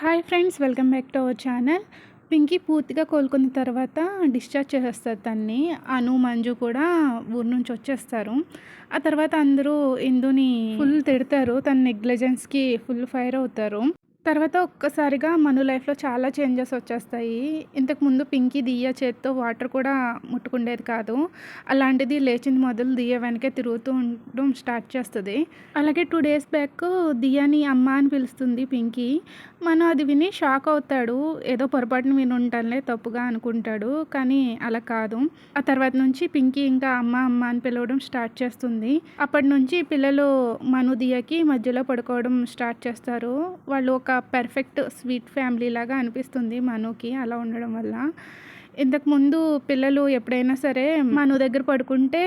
Hi friends welcome back to our channel. Pinky పూర్తిగా కోలుకున్న తర్వాత డిశ్చార్జ్ చేసేస్తారు తన్ని. అను మంజు కూడా ఊరు నుంచి వచ్చేస్తారు. ఆ తర్వాత అందరూ ఇందుని ఫుల్ తిడతారు. తన నెగ్లిజెన్స్కి ఫుల్ ఫైర్ అవుతారు. తర్వాత ఒక్కసారిగా మన లైఫ్లో చాలా చేంజెస్ వచ్చేస్తాయి. ఇంతకుముందు పింకీ దియ్య చేత్తో వాటర్ కూడా ముట్టుకుండేది కాదు. అలాంటిది లేచింది మొదలు దియ్య వెనకే తిరుగుతూ ఉండడం స్టార్ట్ చేస్తుంది. అలాగే టూ డేస్ బ్యాక్ దియ్యని అమ్మ అని పిలుస్తుంది పింకీ. మనం అది విని షాక్ అవుతాడు. ఏదో పొరపాటున విని ఉంటానులే తప్పుగా అనుకుంటాడు. కానీ అలా కాదు. ఆ తర్వాత నుంచి పింకీ ఇంకా అమ్మ అమ్మ అని పిలవడం స్టార్ట్ చేస్తుంది. అప్పటి నుంచి పిల్లలు మను దియ్యకి మధ్యలో పడుకోవడం స్టార్ట్ చేస్తారు. వాళ్ళు ఒక పెర్ఫెక్ట్ స్వీట్ ఫ్యామిలీ లాగా అనిపిస్తుంది మనుకి అలా ఉండడం వల్ల. ఇంతకు ముందు పిల్లలు ఎప్పుడైనా సరే మను దగ్గర పడుకుంటే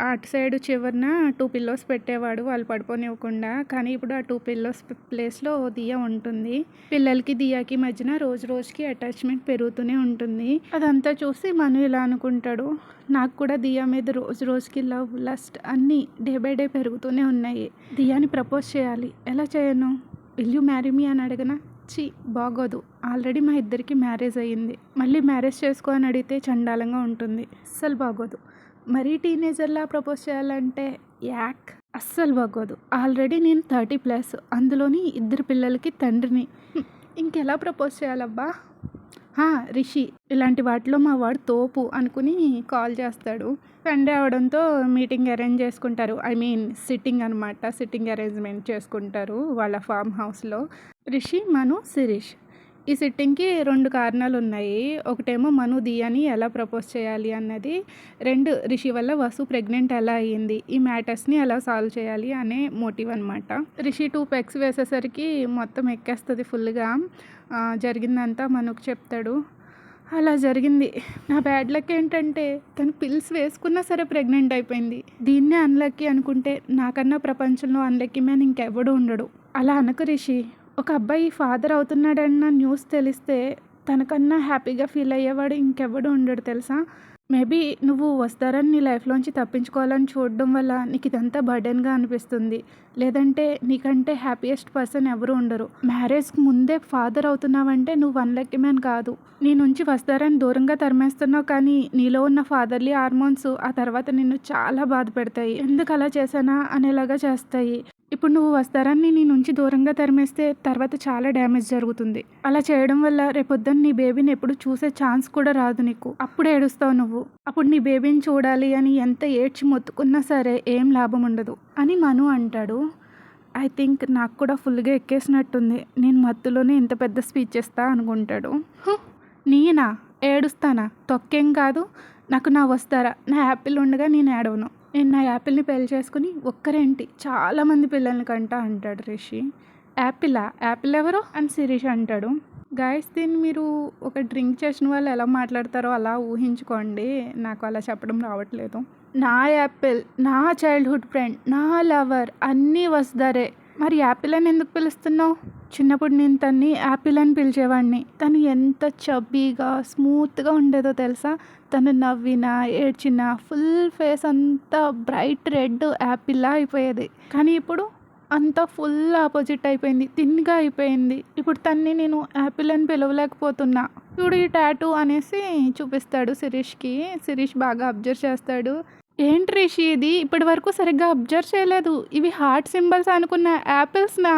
అటు సైడ్ చివరిన టూ పిల్లోస్ పెట్టేవాడు వాళ్ళు పడుకోనివ్వకుండా. కానీ ఇప్పుడు ఆ టూ పిల్లోస్ ప్లేస్లో దియ ఉంటుంది. పిల్లలకి దియాకి మధ్యన రోజు రోజుకి అటాచ్మెంట్ పెరుగుతూనే ఉంటుంది. అదంతా చూసి మను ఇలా అనుకుంటాడు నాకు కూడా దియా మీద రోజు రోజుకి లవ్ లస్ట్ అన్నీ డే బై డే పెరుగుతూనే ఉన్నాయి. దియాని ప్రపోజ్ చేయాలి. ఎలా చేయను? Will you marry me? అని అడగనా చి బాగోదు. ఆల్రెడీ మా ఇద్దరికి మ్యారేజ్ అయ్యింది. మళ్ళీ మ్యారేజ్ చేసుకో అని అడిగితే చండాలంగా ఉంటుంది. అస్సలు బాగోదు. మరీ టీనేజర్లా ప్రపోజ్ చేయాలంటే యాక్. అస్సలు బాగోదు. ఆల్రెడీ నేను థర్టీ ప్లస్. అందులోని ఇద్దరు పిల్లలకి తండ్రిని. ఇంకెలా ప్రపోజ్ చేయాలబ్బా? రిషి ఇలాంటి వాటిలో మా వాడు తోపు అనుకుని కాల్ చేస్తాడు. సండే అవడంతో మీటింగ్ అరేంజ్ చేసుకుంటారు. ఐ మీన్ సిట్టింగ్ అనమాట సిట్టింగ్ అరేంజ్మెంట్ చేసుకుంటారు వాళ్ళ ఫామ్ హౌస్లో. రిషి మను శిరీష్. ఈ సిట్టింగ్కి రెండు కారణాలు ఉన్నాయి ఒకటేమో మను దియాని ఎలా ప్రపోజ్ చేయాలి అన్నది. రెండు రిషి వల్ల వసు ప్రెగ్నెంట్ ఎలా అయ్యింది. ఈ మ్యాటర్స్ని ఎలా సాల్వ్ చేయాలి అనే మోటివ్ అనమాట రిషి టూ పెక్స్ వేసేసరికి మొత్తం ఎక్కేస్తుంది ఫుల్గా. జరిగిందంతా మనకు చెప్తాడు. అలా జరిగింది. నా బ్యాడ్ లక్ ఏంటంటే తను పిల్స్ వేసుకున్నా సరే ప్రెగ్నెంట్ అయిపోయింది. దీన్నే అన్లక్కీ అనుకుంటే నాకన్నా ప్రపంచంలో అన్లక్కీ మ్యాన్ ఇంకెవడు ఉండడు. అలా అనకు రిషి. ఒక అబ్బాయి ఫాదర్ అవుతున్నాడన్న న్యూస్ తెలిస్తే తనకన్నా హ్యాపీగా ఫీల్ అయ్యేవాడు ఇంకెవడు ఉండడు తెలుసా? మేబీ నువ్వు వస్తారని నీ లైఫ్లోంచి తప్పించుకోవాలని చూడడం వల్ల నీకు ఇదంతా బర్డెన్గా అనిపిస్తుంది. లేదంటే నీకంటే హ్యాపీయెస్ట్ పర్సన్ ఎవరు ఉండరు. మ్యారేజ్కి ముందే ఫాదర్ అవుతున్నావంటే నువ్వు వన్ లక్కీ మ్యాన్ కాదు. నీ నుంచి వస్తారని దూరంగా తరిమేస్తున్నావు కానీ నీలో ఉన్న ఫాదర్లీ హార్మోన్స్ ఆ తర్వాత నిన్ను చాలా బాధ పెడతాయి. ఎందుకు అలా చేశానా అనేలాగా చేస్తాయి. ఇప్పుడు నువ్వు వస్తారని నీ నుంచి దూరంగా తరిమేస్తే తర్వాత చాలా డ్యామేజ్ జరుగుతుంది. అలా చేయడం వల్ల రేపొద్దున నీ బేబీని ఎప్పుడు చూసే ఛాన్స్ కూడా రాదు నీకు. అప్పుడు ఏడుస్తావు నువ్వు. అప్పుడు నీ బేబీని చూడాలి అని ఎంత ఏడ్చి మొత్తుకున్నా సరే ఏం లాభం ఉండదు అని మను అంటాడు. ఐ థింక్ నాకు కూడా ఫుల్గా ఎక్కేసినట్టుంది. నేను మత్తులోనే ఇంత పెద్ద స్పీచ్ ఇస్తా అనుకుంటాడు. నేనా? ఏడుస్తానా? తొక్కేం కాదు. నాకు నా వస్తారా? నా యాపిల్ ఉండగా నేను ఏడవను. నేను నా యాపిల్ని పెళ్ళి చేసుకుని ఒక్కరేంటి చాలామంది పిల్లల్ని కంట అంటాడు రిషి. యాపిలా? యాపిల్ ఎవరు? అని శిరీష్ అంటాడు. గాయస్ దీన్ని మీరు ఒక డ్రింక్ చేసిన వాళ్ళు ఎలా మాట్లాడతారో అలా ఊహించుకోండి. నాకు అలా చెప్పడం రావట్లేదు. నా యాపిల్ నా చైల్డ్హుడ్ ఫ్రెండ్ నా లవర్ అన్నీ వస్తారే. మరి యాపిల్ అని ఎందుకు పిలుస్తున్నావు? చిన్నప్పుడు నేను తన్ని యాపిల్ అని పిలిచేవాడిని. తను ఎంత చబ్బీగా స్మూత్గా ఉండేదో తెలుసా? తను నవ్వినా ఏడ్చినా ఫుల్ ఫేస్ అంతా బ్రైట్ రెడ్ యాపిల్లా అయిపోయేది. కానీ ఇప్పుడు అంతా ఫుల్ ఆపోజిట్ అయిపోయింది తిన్గా అయిపోయింది. ఇప్పుడు తన్ని నేను యాపిల్ అని పిలవలేకపోతున్నా. చూడు ఈ టాటూ అనేసి చూపిస్తాడు శిరీష్కి. శిరీష్ బాగా అబ్జర్వ్ చేస్తాడు. ఏంటి రిషి ఇది? ఇప్పటి వరకు సరిగ్గా అబ్జర్వ్ చేయలేదు. ఇవి హార్ట్ సింబల్స్ అనుకున్న యాపిల్స్నా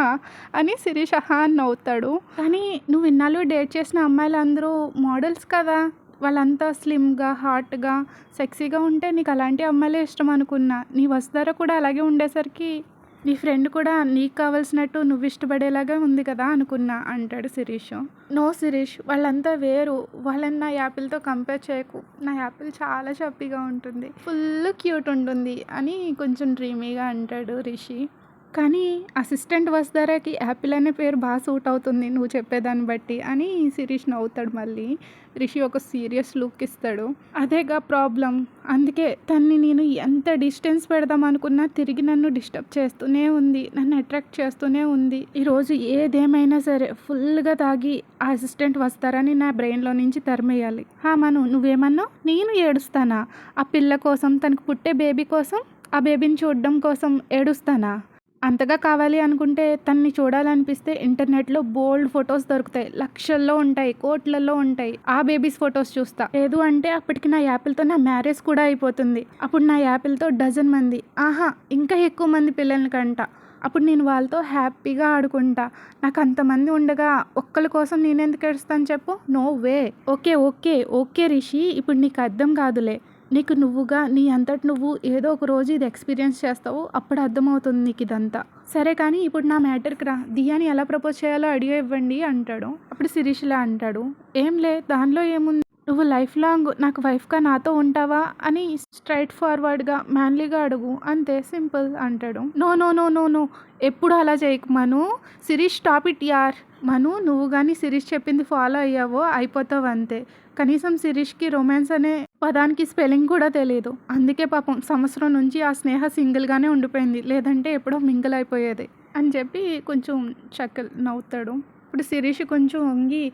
అని శిరీష్ అహా నవ్వుతాడు. కానీ నువ్వు ఇన్నాళ్ళు డేట్ చేసిన అమ్మాయిలు అందరూ మోడల్స్ కదా? వాళ్ళంతా స్లిమ్గా హార్ట్గా సెక్సీగా ఉంటే నీకు అలాంటి అమ్మాయిలే ఇష్టం అనుకున్నా. నీ వసుధర కూడా అలాగే ఉండేసరికి నీ ఫ్రెండ్ కూడా నీకు కావాల్సినట్టు నువ్వు ఇష్టపడేలాగా ఉంది కదా అనుకున్నా అంటాడు శిరీష్. నో శిరీష్ వాళ్ళంతా వేరు. వాళ్ళని నా యాపిల్తో కంపేర్ చేయకు. నా యాపిల్ చాలా చప్పిగా ఉంటుంది. ఫుల్ క్యూట్ ఉంటుంది అని కొంచెం డ్రీమీగా అంటాడు రిషి. కానీ అసిస్టెంట్ వస్తారాకి యాపిల్ అనే పేరు బాగా సూట్ అవుతుంది నువ్వు చెప్పేదాన్ని బట్టి అని శిరీష్ నవ్వుతాడు మళ్ళీ. రిషి ఒక సీరియస్ లుక్ ఇస్తాడు. అదేగా ప్రాబ్లం. అందుకే తన్ని నేను ఎంత డిస్టెన్స్ పెడదాం అనుకున్నా తిరిగి నన్ను డిస్టర్బ్ చేస్తూనే ఉంది నన్ను అట్రాక్ట్ చేస్తూనే ఉంది. ఈరోజు ఏదేమైనా సరే ఫుల్గా తాగి ఆ అసిస్టెంట్ వస్తారని నా బ్రెయిన్లో నుంచి తరిమేయాలి. హా మను నువ్వేమన్నావు? నేను ఏడుస్తానా? ఆ పిల్ల కోసం తనకు పుట్టే బేబీ కోసం ఆ బేబీని చూడడం కోసం ఏడుస్తానా? అంతగా కావాలి అనుకుంటే తనని చూడాలనిపిస్తే ఇంటర్నెట్లో బోల్డ్ ఫొటోస్ దొరుకుతాయి. లక్షల్లో ఉంటాయి కోట్లలో ఉంటాయి. ఆ బేబీస్ ఫొటోస్ చూస్తా. లేదు అంటే అప్పటికి నా యాపిల్తో నా మ్యారేజ్ కూడా అయిపోతుంది. అప్పుడు నా యాపిల్తో డజన్ మంది. ఆహా ఇంకా ఎక్కువ మంది పిల్లల్ని కంట. అప్పుడు నేను వాళ్ళతో హ్యాపీగా ఆడుకుంటా. నాకు అంతమంది ఉండగా ఒక్కరి కోసం నేనెందుకు ఏడుస్తాను చెప్పు? No way. Okay okay okay Rishi. ఇప్పుడు నీకు అర్థం కాదులే. నీకు నువ్వుగా నీ అంతటి నువ్వు ఏదో ఒక రోజు ఇది ఎక్స్పీరియన్స్ చేస్తావు అప్పుడు అర్థమవుతుంది నీకు ఇదంతా. సరే కానీ ఇప్పుడు నా మ్యాటర్కి రా. దియాని ఎలా ప్రపోజ్ చేయాలో అడిగా ఇవ్వండి అంటాడు. అప్పుడు శిరీష్లా అంటాడు. ఏం లే దానిలో ఏముంది? నువ్వు లైఫ్ లాంగ్ నాకు వైఫ్గా నాతో ఉంటావా అని స్ట్రైట్ ఫార్వర్డ్గా మ్యాన్లీగా అడుగు. అంతే సింపుల్ అంటాడు. No no no no no ఎప్పుడు అలా చేయకు మను. సిరీష్ టాప్ ఇట్ యార్ మను నువ్వు కానీ సిరీష్ చెప్పింది ఫాలో అయ్యావో అయిపోతావు అంతే. కనీసం శిరీష్కి రొమాన్స్ అనే పదానికి స్పెల్లింగ్ కూడా తెలియదు అందుకే పాపం సంవత్సరం నుంచి ఆ స్నేహ సింగిల్గానే ఉండిపోయింది. లేదంటే ఎప్పుడో మింగిల్ అయిపోయేది అని చెప్పి కొంచెం చక్కలు నవ్వుతాడు. ఇప్పుడు శిరీష్ కొంచెం వంగి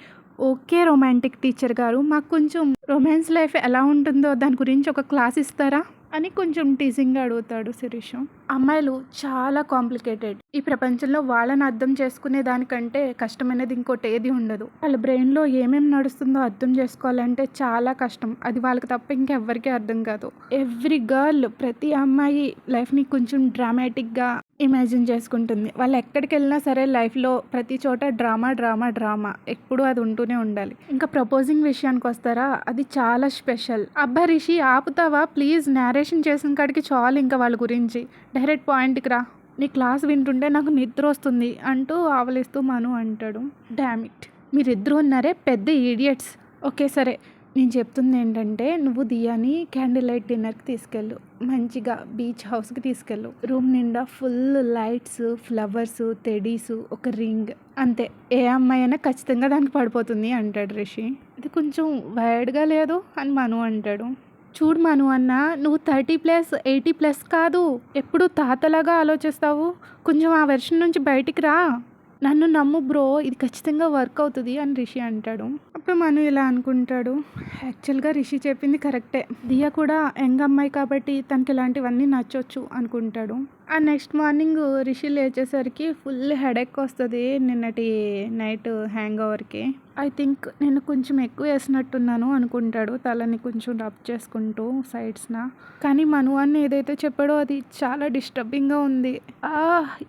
ఓకే రొమాంటిక్ టీచర్ గారు మాకు కొంచెం రొమాన్స్ లైఫ్ ఎలా ఉంటుందో దాని గురించి ఒక క్లాస్ ఇస్తారా? అని కొంచెం టీజింగ్గా అడుగుతాడు శిరీష్. అమ్మాయిలు చాలా కాంప్లికేటెడ్. ఈ ప్రపంచంలో వాళ్ళని అర్థం చేసుకునే దానికంటే కష్టమైనది ఇంకోటి ఏది ఉండదు. వాళ్ళ బ్రెయిన్లో ఏమేమి నడుస్తుందో అర్థం చేసుకోవాలంటే చాలా కష్టం. అది వాళ్ళకి తప్ప ఇంకెవ్వరికీ అర్థం కాదు. ఎవ్రీ గర్ల్ ప్రతి అమ్మాయి లైఫ్ని కొంచెం డ్రామాటిక్గా ఇమాజిన్ చేసుకుంటుంది. వాళ్ళు ఎక్కడికి వెళ్ళినా సరే లైఫ్లో ప్రతి చోట డ్రామా డ్రామా డ్రామా. ఎప్పుడూ అది ఉంటూనే ఉండాలి. ఇంకా ప్రపోజింగ్ విషయానికి వస్తారా? అది చాలా స్పెషల్. అబ్బా రిషి ఆపుతావా? ప్లీజ్ నేరేషన్ చేసిన కాడికి చాలు ఇంకా వాళ్ళ గురించి. డైరెక్ట్ పాయింట్కి రా. నీ క్లాస్ వింటుంటే నాకు నిద్ర వస్తుంది అంటూ ఆవలిస్తూ మను అంటాడు. డామిట్ మీరిద్దరు ఉన్నారే పెద్ద ఈడియట్స్ ఓకే సరే. నేను చెప్తుంది ఏంటంటే నువ్వు దియాని క్యాండిల్ లైట్ డిన్నర్కి తీసుకెళ్ళు. మంచిగా బీచ్ హౌస్కి తీసుకెళ్ళు. రూమ్ నిండా ఫుల్ లైట్స్ ఫ్లవర్స్ తెడీస్ ఒక రింగ్. అంతే. ఏ అమ్మాయి అయినా ఖచ్చితంగా దానికి పడిపోతుంది అంటాడు రిషి. ఇది కొంచెం వైడ్గా లేదు అని మను అంటాడు. చూడు మను అన్న నువ్వు థర్టీ ప్లస్ ఎయిటీ ప్లస్ కాదు. ఎప్పుడు తాతలాగా ఆలోచిస్తావు? కొంచెం ఆ వెర్షన్ నుంచి బయటికి రా. నన్ను నమ్ము బ్రో ఇది ఖచ్చితంగా వర్క్ అవుతుంది అని రిషి అంటాడు. అప్పుడు మను ఇలా అనుకుంటాడు. యాక్చువల్గా రిషి చెప్పింది కరెక్టే. దియా కూడా యంగ్ అమ్మాయి కాబట్టి తనకి ఇలాంటివన్నీ నచ్చొచ్చు అనుకుంటాడు. ఆ నెక్స్ట్ మార్నింగ్ రిషి లేచేసరికి ఫుల్ హెడేక్ వస్తుంది నిన్నటి నైట్ హ్యాంగ్ ఓవర్కి ఐ థింక్ నేను కొంచెం ఎక్కువ వేసినట్టున్నాను అనుకుంటాడు తలని కొంచెం రబ్ చేసుకుంటూ సైడ్స్న కానీ మను అన్న ఏదైతే చెప్పాడో అది చాలా డిస్టర్బింగ్గా ఉంది. ఆ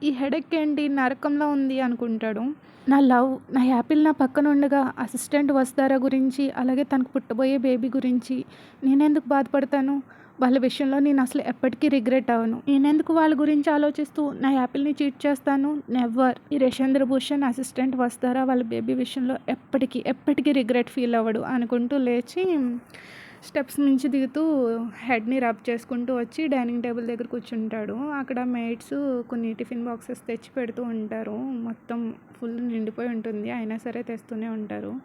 ఈ హెడేక్ ఏంటి? నరకంలో ఉంది అనుకుంటాడు. నా లవ్ నా యాపిల్ నా పక్కన ఉండగా అసిస్టెంట్ వస్తారా గురించి అలాగే తనకు పుట్టబోయే బేబీ గురించి నేనెందుకు బాధపడతాను? వాళ్ళ విషయంలో నేను అసలు ఎప్పటికీ రిగ్రెట్ అవ్వను. నేనెందుకు వాళ్ళ గురించి ఆలోచిస్తూ నా యాపిల్ని చీట్ చేస్తాను? నెవర్ ఈ రేషేంద్ర భూషణ్ అసిస్టెంట్ వస్తారా? వాళ్ళ బేబీ విషయంలో ఎప్పటికీ ఎప్పటికీ రిగ్రెట్ ఫీల్ అవ్వడు అనుకుంటూ లేచి స్టెప్స్ నుంచి దిగుతూ హెడ్ని రబ్ చేసుకుంటూ వచ్చి డైనింగ్ టేబుల్ దగ్గర కూర్చుంటాడు. అక్కడ మేట్స్ కొన్ని టిఫిన్ బాక్సెస్ తెచ్చి పెడుతూ ఉంటారు. మొత్తం ఫుల్ నిండిపోయి ఉంటుంది. అయినా సరే తెస్తూనే ఉంటారు.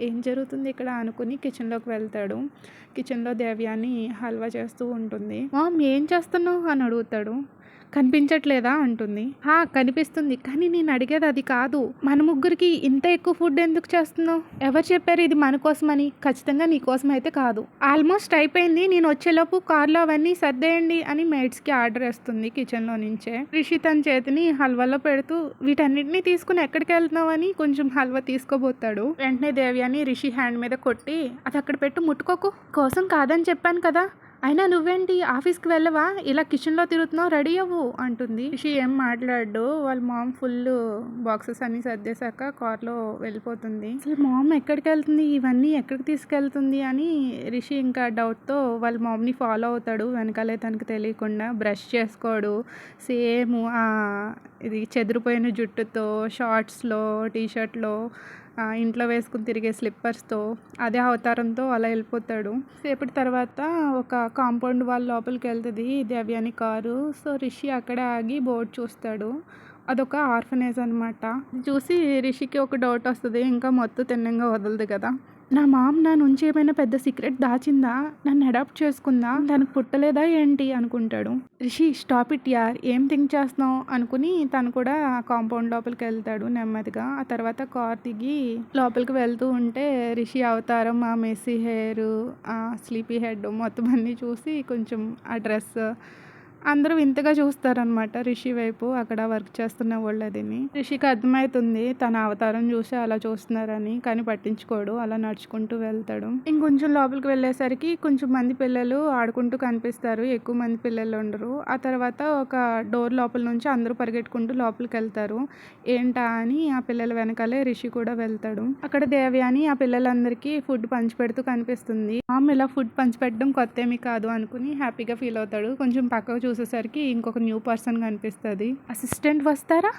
ఏం జరుగుతుంది ఇక్కడ అనుకుని కిచెన్లోకి వెళ్తాడు. కిచెన్లో దేవ్యాన్ని హల్వా చేస్తూ ఉంటుంది. మామ్ ఏం చేస్తున్నావు? అని అడుగుతాడు. కనిపించట్లేదా అంటుంది. హా కనిపిస్తుంది. కానీ నేను అడిగేది అది కాదు. మన ముగ్గురికి ఇంత ఎక్కువ ఫుడ్ ఎందుకు చేస్తున్నావు? ఎవరు చెప్పారు ఇది మన కోసమని? ఖచ్చితంగా నీ కోసం అయితే కాదు. ఆల్మోస్ట్ అయిపోయింది. నేను వచ్చేలోపు కార్లో అవన్నీ సర్దేయండి అని మేడ్స్కి ఆర్డర్ వేస్తుంది కిచెన్లో నుంచే. రిషి తన చేతిని హల్వాలో పెడుతూ వీటన్నిటిని తీసుకుని ఎక్కడికి వెళ్తున్నావు అని కొంచెం హల్వా తీసుకోబోతాడు. వెంటనే దేవ్యాని రిషి హ్యాండ్ మీద కొట్టి అది అక్కడ పెట్టు ముట్టుకోకు. కోసం కాదని చెప్పాను కదా. అయినా నువ్వేంటి ఆఫీస్కి వెళ్ళవా? ఇలా కిచెన్లో తిరుగుతున్నావు రెడీ అవ్వు అంటుంది. రిషి ఏం మాట్లాడు వాళ్ళ మామ్ ఫుల్ బాక్సెస్ అన్ని సర్దేశాక కార్లో వెళ్ళిపోతుంది. అసలు మామ్ ఎక్కడికి వెళ్తుంది? ఇవన్నీ ఎక్కడికి తీసుకెళ్తుంది? అని రిషి ఇంకా డౌట్తో వాళ్ళ మామ్ని ఫాలో అవుతాడు. వెనకాలే తనకు తెలియకుండా బ్రష్ చేసుకోడు. సేమ్ ఇది చెదిరిపోయిన జుట్టుతో షార్ట్స్లో టీషర్ట్లో ఇంట్లో వేసుకుని తిరిగే స్లిప్పర్స్తో అదే అవతారంతో అలా వెళ్ళిపోతాడు. సేపటి తర్వాత ఒక కాంపౌండ్ వాళ్ళ లోపలికి వెళ్తుంది. దేవ్యాని కారు. సో రిషి అక్కడే ఆగి బోర్డు చూస్తాడు. అదొక ఆర్ఫనేజ్ అనమాట చూసి రిషికి ఒక డౌట్ వస్తుంది. ఇంకా మొత్తం తిన్నంగా వదలదు కదా. నా మామ్ నా నుంచి ఏమైనా పెద్ద సీక్రెట్ దాచిందా? నన్ను అడాప్ట్ చేసుకుందా? తనకు పుట్టలేదా ఏంటి? అనుకుంటాడు. రిషి స్టాప్ ఇట్ యార్ ఏం థింక్ చేస్తున్నావు? అనుకుని తను కూడా కాంపౌండ్ లోపలికి వెళ్తాడు నెమ్మదిగా. ఆ తర్వాత కార్ దిగి లోపలికి వెళ్తూ ఉంటే రిషి అవతారం ఆ మెస్సీ హెయిర్ ఆ స్లీపీ హెడ్ మొత్తం అన్నీ చూసి కొంచెం ఆ డ్రెస్ అందరూ వింతగా చూస్తారనమాట రిషి వైపు అక్కడ వర్క్ చేస్తున్న వాళ్ళు అదిని రిషికి అర్థమవుతుంది తన అవతారం చూసి అలా చూస్తున్నారని కానీ పట్టించుకోడు అలా నడుచుకుంటూ వెళ్తాడు. ఇంకొంచెం లోపలికి వెళ్ళేసరికి కొంచెం మంది పిల్లలు ఆడుకుంటూ కనిపిస్తారు ఎక్కువ మంది పిల్లలు ఉండరు. ఆ తర్వాత ఒక డోర్ లోపల నుంచి అందరూ పరిగెట్టుకుంటూ లోపలికి వెళ్తారు. ఏంటా అని ఆ పిల్లల వెనకాలే రిషి కూడా వెళ్తాడు. అక్కడ దేవి అని ఆ పిల్లలందరికీ ఫుడ్ పంచిపెడుతూ కనిపిస్తుంది. మామ్ ఇలా ఫుడ్ పంచిపెట్టడం కొత్త ఏమీ కాదు అనుకుని హ్యాపీగా ఫీల్ అవుతాడు. కొంచెం పక్కకు చూసేసరికి ఇంకొక న్యూ పర్సన్ కనిపిస్తుంది అసిస్టెంట్ వస్తారా?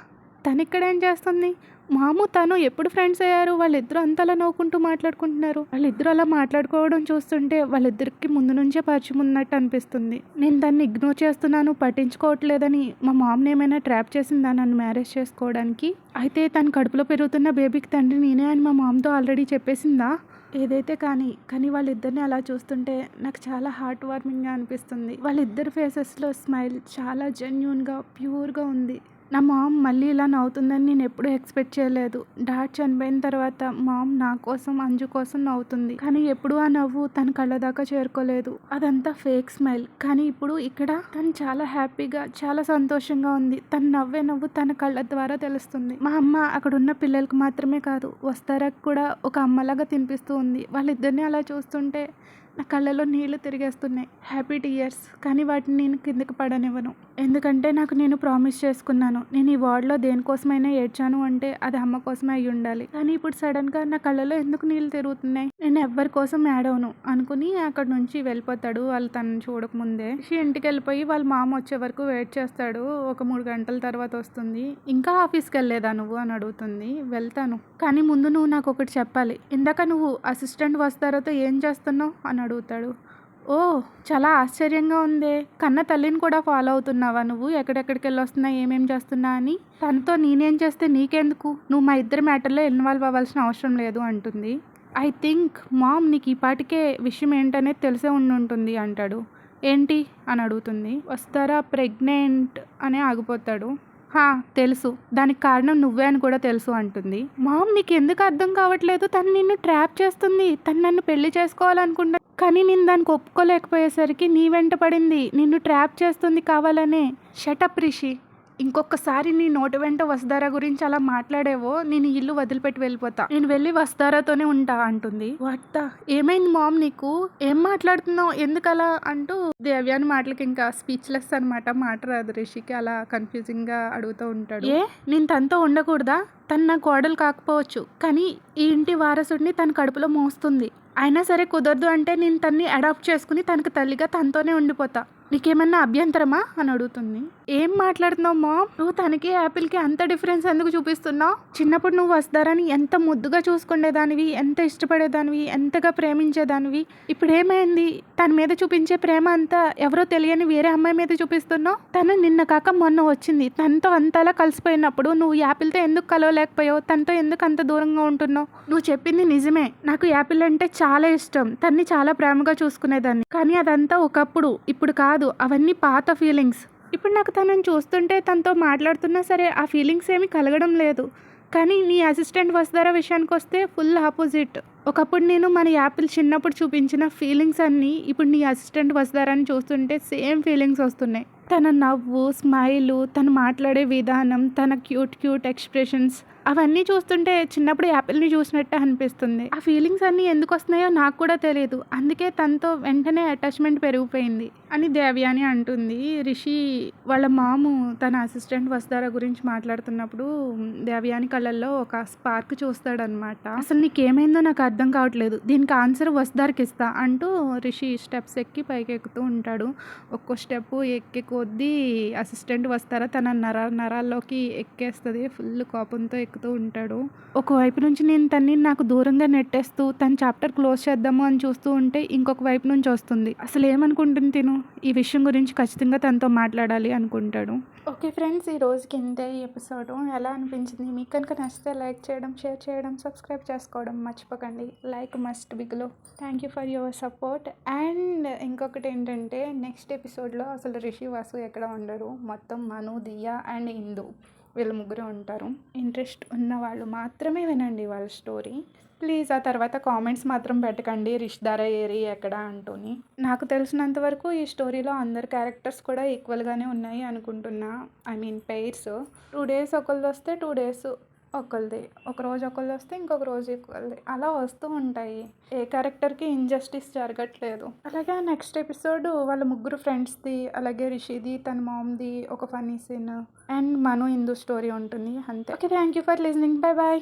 తను ఇక్కడ ఏం చేస్తుంది? మాము తను ఎప్పుడు ఫ్రెండ్స్ అయ్యారు? వాళ్ళిద్దరూ అంతలా నవ్వుకుంటూ మాట్లాడుకుంటున్నారు. వాళ్ళిద్దరూ అలా మాట్లాడుకోవడం చూస్తుంటే వాళ్ళిద్దరికి ముందు నుంచే పరిచయం ఉన్నట్టు అనిపిస్తుంది. నేను దాన్ని ఇగ్నోర్ చేస్తున్నాను పట్టించుకోవట్లేదని మా మామ్ని ఏమైనా ట్రాప్ చేసిందా నన్ను మ్యారేజ్ చేసుకోవడానికి? అయితే తన కడుపులో పెరుగుతున్న బేబీకి తండ్రి నేనే అని మా మామ్తో ఆల్రెడీ చెప్పేసిందా? ఏదైతే కానీ కానీ వాళ్ళిద్దరిని అలా చూస్తుంటే నాకు చాలా హార్ట్ వార్మింగ్గా అనిపిస్తుంది. వాళ్ళిద్దరి ఫేసెస్లో స్మైల్ చాలా జెన్యున్గా ప్యూర్గా ఉంది. నా మామ్ మళ్ళీ ఇలా నవ్వుతుందని నేను ఎప్పుడూ ఎక్స్పెక్ట్ చేయలేదు. డాడ్ చనిపోయిన తర్వాత మామ్ నా కోసం అంజు కోసం నవ్వుతుంది. కానీ ఎప్పుడూ ఆ నవ్వు తన కళ్ళ దాకా చేరుకోలేదు. అదంతా ఫేక్ స్మైల్. కానీ ఇప్పుడు ఇక్కడ తను చాలా హ్యాపీగా చాలా సంతోషంగా ఉంది. తన నవ్వే నవ్వు తన కళ్ళ ద్వారా తెలుస్తుంది. మా అమ్మ అక్కడ ఉన్న పిల్లలకు మాత్రమే కాదు వస్తారకు కూడా ఒక అమ్మలాగా తినిపిస్తూ ఉంది. వాళ్ళిద్దరిని అలా చూస్తుంటే నా కళ్ళలో నీళ్ళు తిరిగేస్తున్నాయి. Happy tears. కానీ వాటిని నేను కిందకి పడనివ్వను. ఎందుకంటే నాకు నేను ప్రామిస్ చేసుకున్నాను. నేను ఈ వార్డ్లో దేనికోసమైనా ఏడ్చాను అంటే అది అమ్మ కోసమే అయి ఉండాలి. కానీ ఇప్పుడు సడన్గా నా కళ్ళలో ఎందుకు నీళ్ళు తిరుగుతున్నాయి? నేను ఎవ్వరి కోసం ఏడవను అనుకుని అక్కడ నుంచి వెళ్ళిపోతాడు వాళ్ళు తనని చూడకముందే షీ ఇంటికి వెళ్ళిపోయి వాళ్ళ మామ వచ్చే వరకు వెయిట్ చేస్తాడు. ఒక మూడు గంటల తర్వాత వస్తుంది. ఇంకా ఆఫీస్కి వెళ్ళలేదా నువ్వు? అని అడుగుతుంది. వెళ్తాను. కానీ ముందు నువ్వు నాకు ఒకటి చెప్పాలి. ఇందాక నువ్వు అసిస్టెంట్ వస్తారోతో ఏం చేస్తున్నావు? అని అడుగుతాడు. ఓ చాలా ఆశ్చర్యంగా ఉందే. కన్న తల్లిని కూడా ఫాలో అవుతున్నావా నువ్వు? ఎక్కడెక్కడికి వెళ్ళొస్తున్నా ఏమేం చేస్తున్నా అని? తనతో నేనేం చేస్తే నీకెందుకు? నువ్వు మా ఇద్దరి మ్యాటర్లో ఇన్వాల్వ్ అవ్వాల్సిన అవసరం లేదు అంటుంది. ఐ థింక్ మామ్ నీకు ఇప్పటికే విషయం ఏంటనేది తెలిసే ఉండి ఉంటుంది అంటాడు. ఏంటి? అని అడుగుతుంది. వస్తారా? ప్రెగ్నెంట్ అని ఆగిపోతాడు. హా తెలుసు. దానికి కారణం నువ్వే అని కూడా తెలుసు అంటుంది. మామ్ నీకు ఎందుకు అర్థం కావట్లేదు? తను నిన్ను ట్రాప్ చేస్తుంది. తను నన్ను పెళ్ళి చేసుకోవాలనుకుంటా కానీ నేను దానికి ఒప్పుకోలేకపోయేసరికి నీ వెంట పడింది. నిన్ను ట్రాప్ చేస్తుంది కావాలనే. Shut up Rishi. ఇంకొకసారి నీ నోటి వెంట వస్తారా గురించి అలా మాట్లాడేవో నేను ఇల్లు వదిలిపెట్టి వెళ్ళిపోతా. నేను వెళ్ళి వస్తారాతోనే ఉంటా అంటుంది. వాట్ ఏమైంది మామ్ నీకు? ఏం మాట్లాడుతున్నావు? ఎందుకలా అంటూ దేవ్యాని మాటలకి ఇంకా స్పీచ్లెస్ అనమాట మాట రాదు రిషికి. అలా కన్ఫ్యూజింగ్గా అడుగుతూ ఉంటాడు. ఏ? నేను తనతో ఉండకూడదా? తను నా కోడలు కాకపోవచ్చు. కానీ ఈ ఇంటి వారసుడిని తన కడుపులో మోస్తుంది. అయినా సరే కుదరదు అంటే నేను తన్ని అడాప్ట్ చేసుకుని తనకు తల్లిగా తనతోనే ఉండిపోతా. నీకేమన్నా అభ్యంతరమా? అని అడుగుతుంది. ఏం మాట్లాడుతున్నావు మా నువ్వు తనకి యాపిల్కి అంత డిఫరెన్స్ ఎందుకు చూపిస్తున్నావు? చిన్నప్పుడు నువ్వు వస్తారని ఎంత ముద్దుగా చూసుకునేదానివి ఎంత ఇష్టపడేదానివి ఎంతగా ప్రేమించేదానివి ఇప్పుడు ఏమైంది తన మీద చూపించే ప్రేమ అంతా ఎవరో తెలియని వేరే అమ్మాయి మీద చూపిస్తున్నావు? తను నిన్న కాక మొన్న వచ్చింది. తనతో అంతలా కలిసిపోయినప్పుడు నువ్వు యాపిల్తో ఎందుకు కలవలేకపోయావు? తనతో ఎందుకు అంత దూరంగా ఉంటున్నావు? నువ్వు చెప్పింది నిజమే. నాకు యాపిల్ అంటే చాలా ఇష్టం. తన్ని చాలా ప్రేమగా చూసుకునేదాన్ని. కానీ అదంతా ఒకప్పుడు. ఇప్పుడు కాదు. అవన్నీ పాత ఫీలింగ్స్. ఇప్పుడు నాకు తనని చూస్తుంటే తనతో మాట్లాడుతున్నా సరే ఆ ఫీలింగ్స్ ఏమీ కలగడం లేదు. కానీ నీ అసిస్టెంట్ వసుధార విషయానికి వస్తే ఫుల్ ఆపోజిట్ ఒకప్పుడు నేను మన యాపిల్ చిన్నప్పుడు చూపించిన ఫీలింగ్స్ అన్నీ ఇప్పుడు నీ అసిస్టెంట్ వస్తారని చూస్తుంటే సేమ్ ఫీలింగ్స్ వస్తున్నాయి. తన నవ్వు స్మైలు తను మాట్లాడే విధానం తన క్యూట్ క్యూట్ ఎక్స్ప్రెషన్స్ అవన్నీ చూస్తుంటే చిన్నప్పుడు యాపిల్ని చూసినట్టే అనిపిస్తుంది. ఆ ఫీలింగ్స్ అన్నీ ఎందుకు వస్తున్నాయో నాకు కూడా తెలియదు. అందుకే తనతో వెంటనే అటాచ్మెంట్ పెరిగిపోయింది అని దేవ్యాని అంటుంది. రిషి వాళ్ళ మాము తన అసిస్టెంట్ వస్తారా గురించి మాట్లాడుతున్నప్పుడు దేవ్యాని కళ్ళల్లో ఒక స్పార్క్ చూస్తాడనమాట అసలు నీకేమైందో నాకు అర్థం కావట్లేదు. దీనికి ఆన్సర్ వస్తారికి ఇస్తా అంటూ రిషి స్టెప్స్ ఎక్కి పైకి ఎక్కుతూ ఉంటాడు. ఒక్కో స్టెప్ ఎక్కే కొద్దీ అసిస్టెంట్ వస్తారా తన నర నరాల్లోకి ఎక్కేస్తుంది. ఫుల్ కోపంతో తాకుతూ ఉంటాడు. ఒకవైపు నుంచి నేను తన్ని నాకు దూరంగా నెట్టేస్తూ తన చాప్టర్ క్లోజ్ చేద్దాము అని చూస్తూ ఉంటే ఇంకొక వైపు నుంచి వస్తుంది. అసలు ఏమనుకుంటుంది తిను? ఈ విషయం గురించి ఖచ్చితంగా తనతో మాట్లాడాలి అనుకుంటాడు. ఓకే ఫ్రెండ్స్ ఈ రోజుకి ఇంతే ఈ ఎపిసోడ్. ఎలా అనిపించింది? మీకు కనుక నచ్చితే లైక్ చేయడం షేర్ చేయడం సబ్స్క్రైబ్ చేసుకోవడం మర్చిపోకండి. Like must బిగ్లో. Thank you for your support. And ఇంకొకటి ఏంటంటే నెక్స్ట్ ఎపిసోడ్లో అసలు రిషి వాసు ఎక్కడ ఉండరు? మొత్తం మను దియా అండ్ ఇందు. వీళ్ళు ముగ్గురు ఉంటారు. ఇంట్రెస్ట్ ఉన్న వాళ్ళు మాత్రమే వినండి వాళ్ళ స్టోరీ. ప్లీజ్ ఆ తర్వాత కామెంట్స్ మాత్రం పెట్టకండి. రిష్దారా ఏరి ఎక్కడ అంటూని. నాకు తెలిసినంత వరకు ఈ స్టోరీలో అందరు క్యారెక్టర్స్ కూడా ఈక్వల్గానే ఉన్నాయి అనుకుంటున్నా. I mean pairs two days ఒకళ్ళు వస్తే టూ డేస్ ఒకళ్ళది. ఒక రోజు వస్తే ఇంకొక రోజు ఒకళ్ళది. అలా వస్తూ ఉంటాయి. ఏ క్యారెక్టర్కి ఇంజస్టిస్ జరగట్లేదు. అలాగే నెక్స్ట్ ఎపిసోడ్ వాళ్ళ ముగ్గురు ఫ్రెండ్స్ది అలాగే రిషిది తన మామ్ది ఒక funny scene and Manu Hindu story ఉంటుంది. అంతే. Okay thank you for listening bye bye